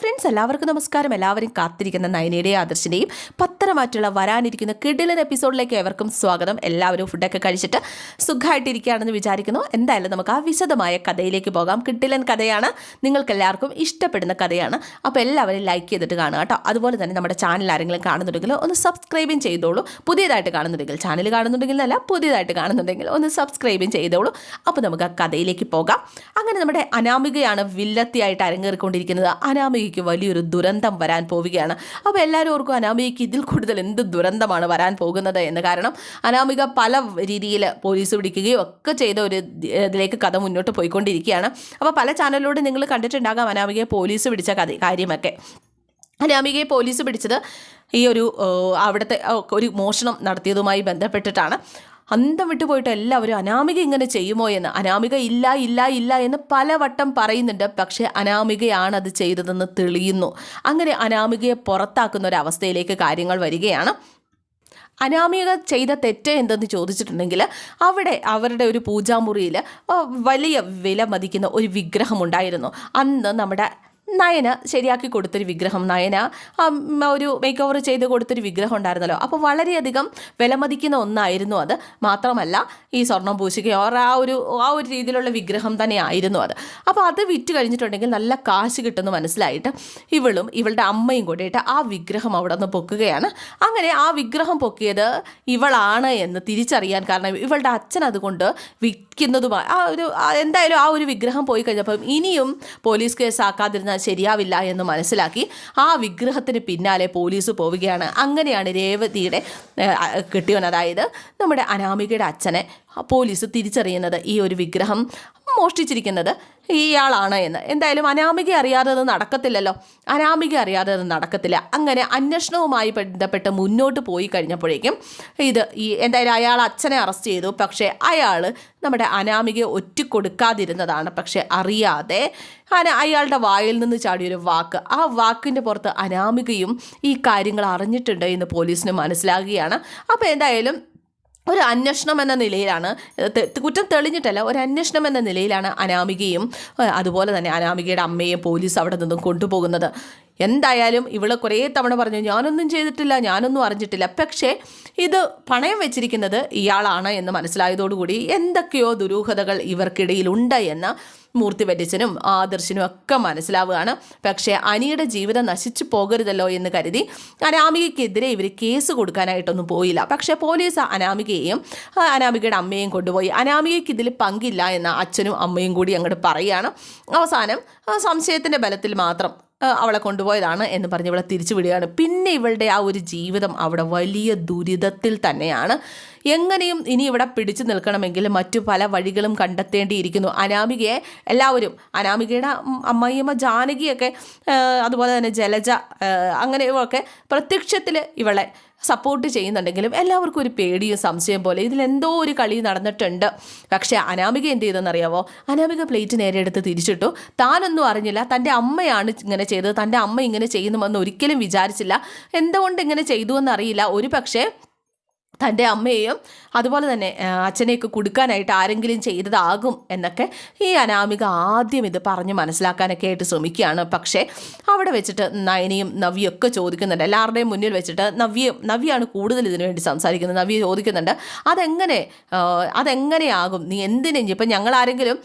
Friends എല്ലാവർക്കും നമസ്കാരം. എല്ലാവരും കാത്തിരിക്കുന്ന നയനയുടെയും ആദർശിന്റെയും പത്രമാറ്റുള്ള വരാനിരിക്കുന്ന കിഡിലൻ എപ്പിസോഡിലേക്ക് എവർക്കും സ്വാഗതം. എല്ലാവരും ഫുഡൊക്കെ കഴിച്ചിട്ട് സുഖമായിട്ടിരിക്കുകയാണെന്ന് വിചാരിക്കുന്നു. എന്തായാലും നമുക്ക് ആ വിശദമായ കഥയിലേക്ക് പോകാം. കിഡിലൻ കഥയാണ്. നിങ്ങൾക്ക് എല്ലാവർക്കും ഇഷ്ടപ്പെടുന്ന കഥയാണ്. അപ്പോൾ എല്ലാവരും ലൈക്ക് ചെയ്തിട്ട് കാണുക കേട്ടോ. അതുപോലെ തന്നെ നമ്മുടെ ചാനൽ ആരെങ്കിലും കാണുന്നുണ്ടെങ്കിൽ ഒന്ന് സബ്സ്ക്രൈബും ചെയ്തോളൂ. പുതിയതായിട്ട് കാണുന്നുണ്ടെങ്കിൽ ചാനൽ കാണുന്നുണ്ടെങ്കിൽ അല്ല പുതിയതായിട്ട് കാണുന്നുണ്ടെങ്കിൽ ഒന്ന് സബ്സ്ക്രൈബും ചെയ്തോളൂ. അപ്പോൾ നമുക്ക് ആ കഥയിലേക്ക് പോകാം. അങ്ങനെ നമ്മുടെ അനാമികയാണ് വില്ലത്തിയായിട്ട് അരങ്ങേറിക്കൊണ്ടിരിക്കുന്നത്. അനാമികയ്ക്ക് വലിയൊരു ദുരന്തം വരാൻ പോവുകയാണ്. അപ്പോൾ എല്ലാവരും ഓർക്കും അനാമികയ്ക്ക് ഇതിൽ കൂടുതൽ എന്ത് ദുരന്തമാണ് വരാൻ പോകുന്നത് എന്ന്. കാരണം അനാമിക പല രീതിയിൽ പോലീസ് പിടിക്കുകയും ഒക്കെ ചെയ്ത ഒരു ഇതിലേക്ക് കഥ മുന്നോട്ട് പോയിക്കൊണ്ടിരിക്കുകയാണ്. അപ്പോൾ പല ചാനലിലൂടെ നിങ്ങൾ കണ്ടിട്ടുണ്ടാകാം അനാമികയെ പോലീസ് പിടിച്ച കഥ കാര്യമൊക്കെ. അനാമികയെ പോലീസ് പിടിച്ചത് ഈ ഒരു അവിടുത്തെ ഒരു മോഷണം നടത്തിയതുമായി ബന്ധപ്പെട്ടിട്ടാണ്. അന്തം വിട്ടു പോയിട്ട് എല്ലാവരും അനാമിക ഇങ്ങനെ ചെയ്യുമോ എന്ന്? അനാമിക ഇല്ല ഇല്ല ഇല്ല എന്ന് പലവട്ടം പറയുന്നുണ്ട്. പക്ഷേ അനാമികയാണ് അത് ചെയ്തതെന്ന് തെളിയുന്നു. അങ്ങനെ അനാമികയെ പുറത്താക്കുന്ന ഒരു അവസ്ഥയിലേക്ക് കാര്യങ്ങൾ വരികയാണ്. അനാമിക ചെയ്ത തെറ്റ് എന്തെന്ന് ചോദിച്ചിട്ടുണ്ടെങ്കിൽ അവിടെ അവരുടെ ഒരു പൂജാമുറിയിൽ വലിയ വില മതിക്കുന്ന ഒരു വിഗ്രഹമുണ്ടായിരുന്നു അന്ന് നമ്മുടെ നയന ശരിയാക്കി കൊടുത്തൊരു വിഗ്രഹം നയന ഒരു മേക്ക് ഓവർ ചെയ്ത് കൊടുത്തൊരു വിഗ്രഹം ഉണ്ടായിരുന്നല്ലോ. അപ്പോൾ വളരെയധികം വിലമതിക്കുന്ന ഒന്നായിരുന്നു അത്. മാത്രമല്ല ഈ സ്വർണം പൂശിക്കുകയോ ആ ഒരു ആ ഒരു രീതിയിലുള്ള വിഗ്രഹം തന്നെയായിരുന്നു അത്. അപ്പോൾ അത് വിറ്റ് കഴിഞ്ഞിട്ടുണ്ടെങ്കിൽ നല്ല കാശ് കിട്ടുമെന്ന് മനസ്സിലായിട്ട് ഇവളും ഇവളുടെ അമ്മയും കൂടിയിട്ട് ആ വിഗ്രഹം അവിടെ നിന്ന് പൊക്കുകയാണ്. അങ്ങനെ ആ വിഗ്രഹം പൊക്കിയത് ഇവളാണ് എന്ന് തിരിച്ചറിയാൻ കാരണം ഇവളുടെ അച്ഛൻ അതുകൊണ്ട് വിൽക്കുന്നതുമായി ആ ഒരു എന്തായാലും ആ ഒരു വിഗ്രഹം പോയി കഴിഞ്ഞപ്പം ഇനിയും പോലീസ് കേസ് ആക്കാതിരുന്നാൽ ശരിയാവില്ല എന്ന് മനസ്സിലാക്കി ആ വിഗ്രഹത്തിന് പിന്നാലെ പോലീസ് പോവുകയാണ്. അങ്ങനെയാണ് രേവതിയുടെ കിട്ടിയവൻ. അതായത് നമ്മുടെ അനാമികയുടെ അച്ഛനെ പോലീസ് തിരിച്ചറിയുന്നത് ഈ ഒരു വിഗ്രഹം മോഷ്ടിച്ചിരിക്കുന്നത് ഇയാളാണ് എന്ന്. എന്തായാലും അനാമിക അറിയാതെ അത് നടക്കത്തില്ലല്ലോ. അനാമിക അറിയാതെ അത് നടക്കത്തില്ല. അങ്ങനെ അന്വേഷണവുമായി ബന്ധപ്പെട്ട് മുന്നോട്ട് പോയി കഴിഞ്ഞപ്പോഴേക്കും ഇത് ഈ എന്തായാലും അയാൾ അച്ഛനെ അറസ്റ്റ് ചെയ്തു. പക്ഷേ അയാൾ നമ്മുടെ അനാമികയെ ഒറ്റ കൊടുക്കാതിരുന്നതാണ് പക്ഷേ അറിയാതെ അന അയാളുടെ വായിൽ നിന്ന് ചാടിയൊരു വാക്ക്. ആ വാക്കിന്റെ പുറത്ത് അനാമികയും ഈ കാര്യങ്ങൾ അറിഞ്ഞിട്ടുണ്ട് എന്ന് പോലീസിന് മനസ്സിലാകുകയാണ്. അപ്പോൾ എന്തായാലും ഒരു അന്വേഷണം എന്ന നിലയിലാണ് കുറ്റം തെളിഞ്ഞിട്ടല്ല ഒരു അന്വേഷണം എന്ന നിലയിലാണ് അനാമികയും അതുപോലെ തന്നെ അനാമികയുടെ അമ്മയെ പോലീസ് അവിടെ നിന്നും കൊണ്ടുപോകുന്നത്. എന്തായാലും ഇവൾ കുറേ തവണ പറഞ്ഞു ഞാനൊന്നും ചെയ്തിട്ടില്ല ഞാനൊന്നും അറിഞ്ഞിട്ടില്ല. പക്ഷേ ഇത് പണയം വെച്ചിരിക്കുന്നത് ഇയാളാണ് എന്ന് മനസ്സിലായതോടുകൂടി എന്തൊക്കെയോ ദുരൂഹതകൾ ഇവർക്കിടയിലുണ്ട് എന്ന് മൂർത്തി വല്യച്ഛനും ആദർശനും ഒക്കെ മനസ്സിലാവുകയാണ്. പക്ഷേ അനിയുടെ ജീവിതം നശിച്ചു പോകരുതല്ലോ എന്ന് കരുതി അനാമികയ്ക്കെതിരെ ഇവർ കേസ് കൊടുക്കാനായിട്ടൊന്നും പോയില്ല. പക്ഷേ പോലീസ് അനാമികയെയും അനാമികയുടെ അമ്മയെയും കൊണ്ടുപോയി. അനാമികയ്ക്ക് ഇതിൽ പങ്കില്ല എന്ന് അച്ഛനും അമ്മയും കൂടി അങ്ങോട്ട് പറയുകയാണ്. അവസാനം സംശയത്തിന്റെ ബലത്തിൽ മാത്രം അവളെ കൊണ്ടുപോയതാണ് എന്ന് പറഞ്ഞ് ഇവളെ തിരിച്ചു വിടുകയാണ്. പിന്നെ ഇവളുടെ ആ ഒരു ജീവിതം അവിടെ വലിയ ദുരിതത്തിൽ തന്നെയാണ്. എങ്ങനെയും ഇനി ഇവിടെ പിടിച്ചു നിൽക്കണമെങ്കിൽ മറ്റു പല വഴികളും കണ്ടെത്തേണ്ടിയിരിക്കുന്നു. അനാമികയെ എല്ലാവരും അനാമികയുടെ അമ്മയമ്മ ജാനകിയൊക്കെ അതുപോലെ തന്നെ ജലജ അങ്ങനെയൊക്കെ പ്രത്യക്ഷത്തിൽ ഇവളെ സപ്പോർട്ട് ചെയ്യുന്നുണ്ടെങ്കിലും എല്ലാവർക്കും ഒരു പേടിയും സംശയം പോലെ ഇതിലെന്തോ ഒരു കളി നടന്നിട്ടുണ്ട്. പക്ഷേ അനാമിക എന്ത് ചെയ്തെന്നറിയാവോ? അനാമിക പ്ലേറ്റ് നേരെ എടുത്ത് തിരിച്ചിട്ടു. താനൊന്നും അറിഞ്ഞില്ല. തന്റെ അമ്മയാണ് ഇങ്ങനെ ചെയ്തത്. തന്റെ അമ്മ ഇങ്ങനെ ചെയ്യുന്നുവെന്ന് ഒരിക്കലും വിചാരിച്ചില്ല. എന്തുകൊണ്ട് ഇങ്ങനെ ചെയ്തു എന്നറിയില്ല ഒരു പക്ഷേ തന്റെ അമ്മയെയും അതുപോലെ തന്നെ അച്ഛനെയൊക്കെ കൊടുക്കാനായിട്ട് ആരെങ്കിലും ചെയ്തതാകും എന്നൊക്കെ ഈ അനാമിക ആദ്യം ഇത് പറഞ്ഞ് മനസ്സിലാക്കാനൊക്കെ ആയിട്ട് ശ്രമിക്കുകയാണ്. പക്ഷേ അവിടെ വെച്ചിട്ട് നയനയും നവ്യൊക്കെ ചോദിക്കുന്നുണ്ട്. എല്ലാവരുടെയും മുന്നിൽ വെച്ചിട്ട് നവ്യ നവ്യാണ് കൂടുതൽ ഇതിനു വേണ്ടി സംസാരിക്കുന്നത്. നവ്യ ചോദിക്കുന്നുണ്ട് അതെങ്ങനെ അതെങ്ങനെയാകും? നീ എന്തിനും ഇപ്പം ഞങ്ങൾ ആരെങ്കിലും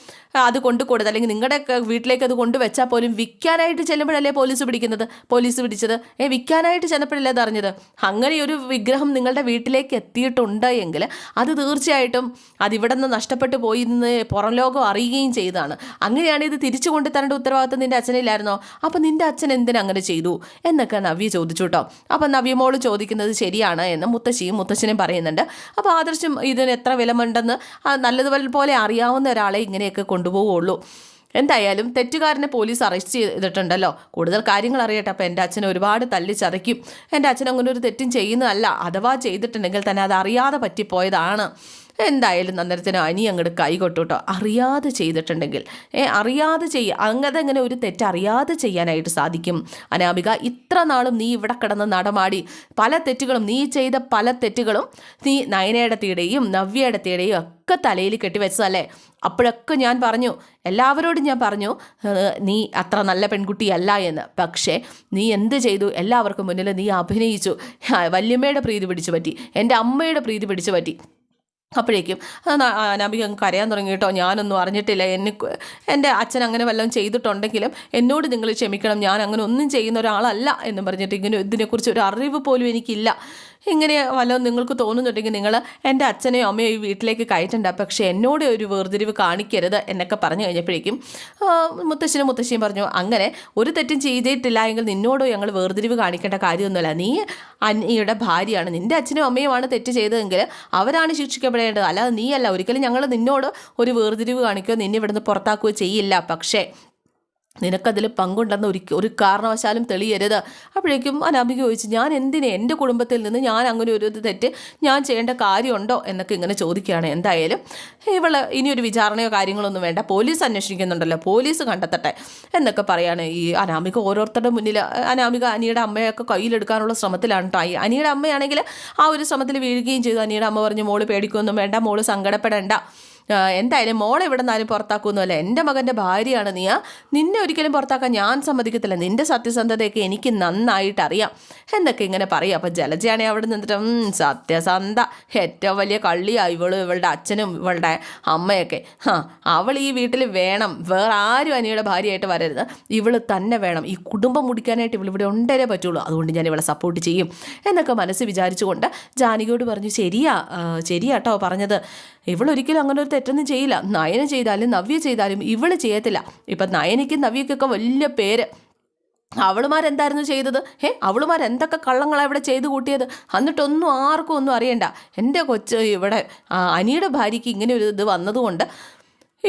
അത് കൊണ്ടു കൊടുത്ത് അല്ലെങ്കിൽ നിങ്ങളുടെ വീട്ടിലേക്ക് അത് കൊണ്ടുവച്ചാൽ പോലും വിൽക്കാനായിട്ട് ചെല്ലുമ്പോഴല്ലേ പോലീസ് പിടിക്കുന്നത്? പോലീസ് പിടിച്ചത്? ഏ വിൽക്കാനായിട്ട് ചെന്നപ്പോഴല്ലേ അത് അറിഞ്ഞത്? അങ്ങനെ ഒരു വിഗ്രഹം നിങ്ങളുടെ വീട്ടിലേക്ക് എത്തിയിട്ടുണ്ട് എങ്കിൽ അത് തീർച്ചയായിട്ടും അതിവിടെ നിന്ന് നഷ്ടപ്പെട്ടു പോയി എന്ന് പുറം ലോകം അറിയുകയും ചെയ്തതാണ്. അങ്ങനെയാണ് ഇത് തിരിച്ചു കൊണ്ടു തരേണ്ട ഉത്തരവാദിത്വം നിന്റെ അച്ഛനില്ലായിരുന്നോ? അപ്പം നിന്റെ അച്ഛൻ എന്തിനു അങ്ങനെ ചെയ്തു? എന്നൊക്കെ നവ്യ ചോദിച്ചു കേട്ടോ. അപ്പം നവ്യമോൾ ചോദിക്കുന്നത് ശരിയാണ് എന്ന് മുത്തശ്ശിയും മുത്തശ്ശനും പറയുന്നുണ്ട്. അപ്പോൾ ആദർശം ഇതിന് എത്ര വിലമുണ്ടെന്ന് നല്ലതുപോലെ അറിയാവുന്ന ഒരാളെ ഇങ്ങനെയൊക്കെ കൊണ്ടുപോവുള്ളൂ എന്തായാലും തെറ്റുകാരനെ പോലീസ് അറസ്റ്റ് ചെയ്തിട്ടുണ്ടല്ലോ. കൂടുതൽ കാര്യങ്ങൾ അറിയട്ടെ അപ്പോൾ എന്റെ അച്ഛനെ ഒരുപാട് തല്ലിച്ചതയ്ക്കും. എന്റെ അച്ഛൻ അങ്ങനെ ഒരു തെറ്റും ചെയ്യുന്നതല്ല. അഥവാ ചെയ്തിട്ടുണ്ടെങ്കിൽ തന്നെ അത് അറിയാതെ പറ്റിപ്പോയതാണ്. എന്തായാലും അന്നേരത്തിന് അനി അങ്ങോട്ട് കൈ കൊട്ടൂട്ടോ. അറിയാതെ ചെയ്തിട്ടുണ്ടെങ്കിൽ. ഏ അറിയാതെ ചെയ്യുക അങ്ങനെ ഒരു തെറ്ററിയാതെ ചെയ്യാനായിട്ട് സാധിക്കും? അനാമിക ഇത്ര നാളും നീ ഇവിടെ കിടന്ന് നടമാടി. പല തെറ്റുകളും നീ ചെയ്ത പല തെറ്റുകളും നീ നയനേടത്തിയുടെയും തീടെയും ഒക്കെ തലയിൽ കെട്ടിവെച്ചതല്ലേ? അപ്പോഴൊക്കെ ഞാൻ പറഞ്ഞു എല്ലാവരോടും ഞാൻ പറഞ്ഞു നീ അത്ര നല്ല പെൺകുട്ടിയല്ല എന്ന്. പക്ഷേ നീ എന്ത് ചെയ്തു? എല്ലാവർക്കും മുന്നിൽ നീ അഭിനയിച്ചു. വല്യമ്മയുടെ പ്രീതി പിടിച്ചു പറ്റി. എന്റെ അമ്മയുടെ പ്രീതി പിടിച്ചു പറ്റി. അപ്പോഴേക്കും അത് നബി അങ്ങ് കരയാൻ തുടങ്ങി കേട്ടോ. ഞാനൊന്നും അറിഞ്ഞിട്ടില്ല. എന്നെ എന്റെ അച്ഛൻ അങ്ങനെ വല്ലതും ചെയ്തിട്ടുണ്ടെങ്കിലും എന്നോട് നിങ്ങൾ ക്ഷമിക്കണം. ഞാൻ അങ്ങനെ ഒന്നും ചെയ്യുന്ന ഒരാളല്ല എന്ന് പറഞ്ഞിട്ട് ഇങ്ങനെ ഇതിനെക്കുറിച്ച് ഒരു അറിവ് പോലും എനിക്കില്ല. ഇങ്ങനെ വല്ലതും നിങ്ങൾക്ക് തോന്നുന്നുണ്ടെങ്കിൽ നിങ്ങൾ എന്റെ അച്ഛനെയും അമ്മയോ ഈ വീട്ടിലേക്ക് കയറ്റണ്ട. പക്ഷേ എന്നോട് ഒരു വേർതിരിവ് കാണിക്കരുത് എന്നൊക്കെ പറഞ്ഞു കഴിഞ്ഞപ്പോഴേക്കും മുത്തശ്ശനും മുത്തശ്ശിയും പറഞ്ഞു അങ്ങനെ ഒരു തെറ്റും ചെയ്തിട്ടില്ല എങ്കിൽ നിന്നോടോ ഞങ്ങൾ വേർതിരിവ് കാണിക്കേണ്ട കാര്യമൊന്നുമല്ല. നീ അനിയുടെ ഭാര്യയാണ്. നിന്റെ അച്ഛനും അമ്മയുമാണ് തെറ്റ് ചെയ്തതെങ്കിൽ അവരാണ് ശിക്ഷിക്കപ്പെടേണ്ടത് അല്ലാതെ നീയല്ല. ഒരിക്കലും ഞങ്ങൾ നിന്നോട് ഒരു വേർതിരിവ് കാണിക്കുകയോ നിന്നെ ഇവിടുന്ന് പുറത്താക്കുകയോ ചെയ്യില്ല. പക്ഷേ നിനക്കതിൽ പങ്കുണ്ടെന്ന് ഒരു ഒരു കാരണവശാലും തെളിയരുത്. അപ്പോഴേക്കും അനാമിക ചോദിച്ചു ഞാൻ എന്തിനെ എന്റെ കുടുംബത്തിൽ നിന്ന് ഞാൻ അങ്ങനെ ഒരു തെറ്റ് ഞാൻ ചെയ്യേണ്ട കാര്യമുണ്ടോ? എന്നൊക്കെ ഇങ്ങനെ ചോദിക്കുകയാണ്. എന്തായാലും ഇവൾ ഇനിയൊരു വിചാരണയോ കാര്യങ്ങളൊന്നും വേണ്ട. പോലീസ് അന്വേഷിക്കുന്നുണ്ടല്ലോ പോലീസ് കണ്ടെത്തട്ടെ എന്നൊക്കെ പറയാണ് ഈ അനാമിക ഓരോരുത്തരുടെ മുന്നിൽ അനാമിക അനിയുടെ അമ്മയൊക്കെ കയ്യിലെടുക്കാനുള്ള ശ്രമത്തിലാണ് കേട്ടോ ഈ അനിയുടെ അമ്മയാണെങ്കിൽ ആ ഒരു ശ്രമത്തിൽ വീഴുകയും ചെയ്തു. അനിയുടെ അമ്മ പറഞ്ഞു മോൾ പേടിക്കൊന്നും വേണ്ട മോൾ സങ്കടപ്പെടേണ്ട. എന്തായാലും മോളെ ഇവിടെ നിന്നാലും പുറത്താക്കുമെന്നല്ല എന്റെ മകന്റെ ഭാര്യയാണ് നീ നിന്നെ ഒരിക്കലും പുറത്താക്കാൻ ഞാൻ സമ്മതിക്കത്തില്ല. നിന്റെ സത്യസന്ധതയൊക്കെ എനിക്ക് നന്നായിട്ട് അറിയാം. എന്നൊക്കെ ഇങ്ങനെ പറയും. അപ്പം ജലജയാണെ അവിടെ നിന്നിട്ട് സത്യസന്ധ. ഏറ്റവും വലിയ കള്ളിയാണ് ഇവളും ഇവളുടെ അച്ഛനും ഇവളുടെ അമ്മയൊക്കെ. ആ അവൾ ഈ വീട്ടിൽ വേണം. വേറെ ആരും അനിയുടെ ഭാര്യയായിട്ട് വരരുത്. ഇവൾ തന്നെ വേണം. ഈ കുടുംബം മുടിക്കാനായിട്ട് ഇവൾ ഇവിടെ ഉണ്ടേ പറ്റുള്ളൂ. അതുകൊണ്ട് ഞാൻ ഇവളെ സപ്പോർട്ട് ചെയ്യും. എന്നൊക്കെ മനസ്സ് വിചാരിച്ചുകൊണ്ട് ജാനകിയോട് പറഞ്ഞു ശരിയാ ശരിയാട്ടോ പറഞ്ഞത്. ഇവളൊരിക്കലും അങ്ങനെ ഒരു തെറ്റൊന്നും ചെയ്യില്ല. നയന ചെയ്താലും നവ്യ ചെയ്താലും ഇവൾ ചെയ്യത്തില്ല. ഇപ്പം നയനയ്ക്കും നവ്യക്കൊക്കെ വലിയ പേര്. അവളുമാരെന്തായിരുന്നു ചെയ്തത്? ഏ അവളുമാർ എന്തൊക്കെ കള്ളങ്ങളാണ് ഇവിടെ ചെയ്തു കൂട്ടിയത്? എന്നിട്ടൊന്നും ആർക്കും ഒന്നും അറിയണ്ട. എന്റെ കൊച്ച് ഇവിടെ അനിയുടെ ഭാര്യയ്ക്ക് ഇങ്ങനെ ഒരു ഇത് വന്നതുകൊണ്ട്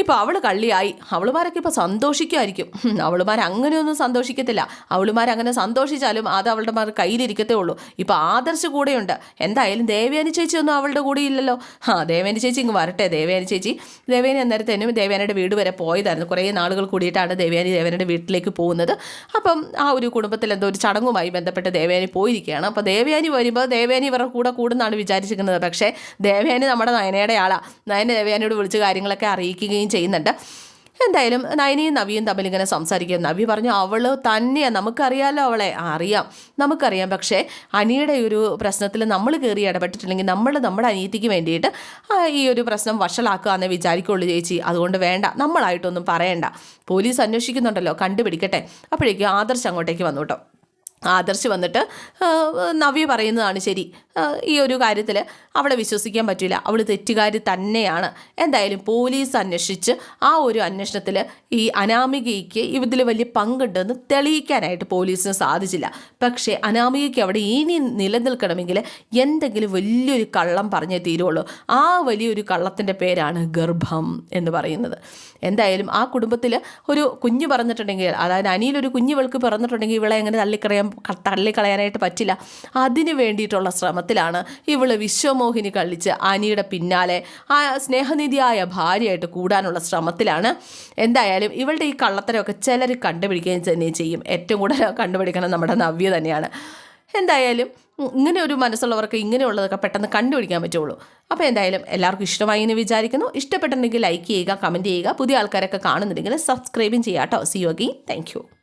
ഇപ്പോൾ അവൾ കള്ളിയായി. അവളുമാരൊക്കെ ഇപ്പോൾ സന്തോഷിക്കുമായിരിക്കും. അവളുമാർ അങ്ങനെയൊന്നും സന്തോഷിക്കത്തില്ല. അവളുമാർ അങ്ങനെ സന്തോഷിച്ചാലും അത് അവളുടെ മാർ കയ്യിലിരിക്കത്തേ ഉള്ളൂ. ഇപ്പോൾ ആദർശ് കൂടെയുണ്ട്. എന്തായാലും ദേവയാനി ചേച്ചി ഒന്നും അവളുടെ കൂടെ ഇല്ലല്ലോ. ആ ദേവേനി ചേച്ചി ഇങ്ങ് വരട്ടെ. ദേവയാനി ചേച്ചി ദേവേനി അന്നേരത്തേനും ദേവേനയുടെ വീട് വരെ പോയതായിരുന്നു. കുറേ നാളുകൾ കൂടിയിട്ടാണ് ദേവേനി ദേവേനയുടെ വീട്ടിലേക്ക് പോകുന്നത്. അപ്പം ആ ഒരു കുടുംബത്തിൽ എന്തോ ഒരു ചടങ്ങുമായി ബന്ധപ്പെട്ട് ദേവേനി പോയിരിക്കുകയാണ്. അപ്പോൾ ദേവേനി വരുമ്പോൾ ദേവേനി ഇവരുടെ കൂടെ കൂടുന്നാണ് വിചാരിച്ചിരിക്കുന്നത്. പക്ഷേ ദേവേനി നമ്മുടെ നയനയുടെ ആളാണ് നയന ദേവയാനിയോട് വിളിച്ച് കാര്യങ്ങളൊക്കെ അറിയിക്കുകയും ചെയ്യുന്നുണ്ട്. എന്തായാലും നയനയും നവിയും തമ്മിൽ ഇങ്ങനെ സംസാരിക്കും. നവി പറഞ്ഞു അവൾ തന്നെയാണ് നമുക്കറിയാമല്ലോ അവളെ. അറിയാം. നമുക്കറിയാം. പക്ഷേ അനിയുടെ ഒരു പ്രശ്നത്തിൽ നമ്മൾ കയറി ഇടപെട്ടിട്ടില്ലെങ്കിൽ നമ്മൾ നമ്മുടെ അനിയത്തിക്ക് വേണ്ടിയിട്ട് ഈ ഒരു പ്രശ്നം വഷളാക്കുക എന്നേ വിചാരിക്കുള്ളൂ ചേച്ചി. അതുകൊണ്ട് വേണ്ട. നമ്മളായിട്ടൊന്നും പറയണ്ട. പോലീസ് അന്വേഷിക്കുന്നുണ്ടല്ലോ. കണ്ടുപിടിക്കട്ടെ. അപ്പോഴേക്കും ആദർശ് അങ്ങോട്ടേക്ക് വന്നു കേട്ടോ. ആദർശ് വന്നിട്ട് നവ്യ പറയുന്നതാണ് ശരി. ഈ ഒരു കാര്യത്തിൽ അവളെ വിശ്വസിക്കാൻ പറ്റില്ല. അവൾ തെറ്റുകാരി തന്നെയാണ്. എന്തായാലും പോലീസ് അന്വേഷിച്ച് ആ ഒരു അന്വേഷണത്തിൽ ഈ അനാമികയ്ക്ക് ഇതിൽ വലിയ പങ്കുണ്ടെന്ന് തെളിയിക്കാനായിട്ട് പോലീസിന് സാധിച്ചില്ല. പക്ഷേ അനാമികയ്ക്ക് അവിടെ ഇനി നിലനിൽക്കണമെങ്കിൽ എന്തെങ്കിലും വലിയൊരു കള്ളം പറഞ്ഞേ തീരുള്ളൂ. ആ വലിയൊരു കള്ളത്തിന്റെ പേരാണ് ഗർഭം എന്ന് പറയുന്നത്. എന്തായാലും ആ കുടുംബത്തിൽ ഒരു കുഞ്ഞ് പറഞ്ഞിട്ടുണ്ടെങ്കിൽ അതായത് അനിയിലൊരു കുഞ്ഞ് വിൾക്ക് പിറന്നിട്ടുണ്ടെങ്കിൽ ഇവളെ എങ്ങനെ തള്ളിക്കളയാൻ തള്ളിക്കളയാനായിട്ട് പറ്റില്ല. അതിന് വേണ്ടിയിട്ടുള്ള ശ്രമത്തിലാണ് ഇവൾ വിശ്വമോഹിനി കളിച്ച് അനിയുടെ പിന്നാലെ ആ സ്നേഹനിധിയായ ഭാര്യയായിട്ട് കൂടാനുള്ള ശ്രമത്തിലാണ്. എന്തായാലും ഇവളുടെ ഈ കള്ളത്തരമൊക്കെ ചിലർ കണ്ടുപിടിക്കുകയും തന്നെ ചെയ്യും. ഏറ്റവും കൂടുതൽ കണ്ടുപിടിക്കണം നമ്മുടെ നവ്യ തന്നെയാണ്. എന്തായാലും ഇങ്ങനെ ഒരു മനസ്സുള്ളവർക്ക് ഇങ്ങനെയുള്ളതൊക്കെ പെട്ടെന്ന് കണ്ടുപിടിക്കാൻ പറ്റുള്ളൂ. അപ്പോൾ എന്തായാലും എല്ലാവർക്കും ഇഷ്ടമായി എന്ന് വിചാരിക്കുന്നു. ഇഷ്ടപ്പെട്ടിട്ടുണ്ടെങ്കിൽ ലൈക്ക് ചെയ്യുക കമന്റ് ചെയ്യുക. പുതിയ ആൾക്കാരൊക്കെ കാണുന്നുണ്ടെങ്കിൽ സബ്സ്ക്രൈബും ചെയ്യാം കേട്ടോ സി യോഗി താങ്ക്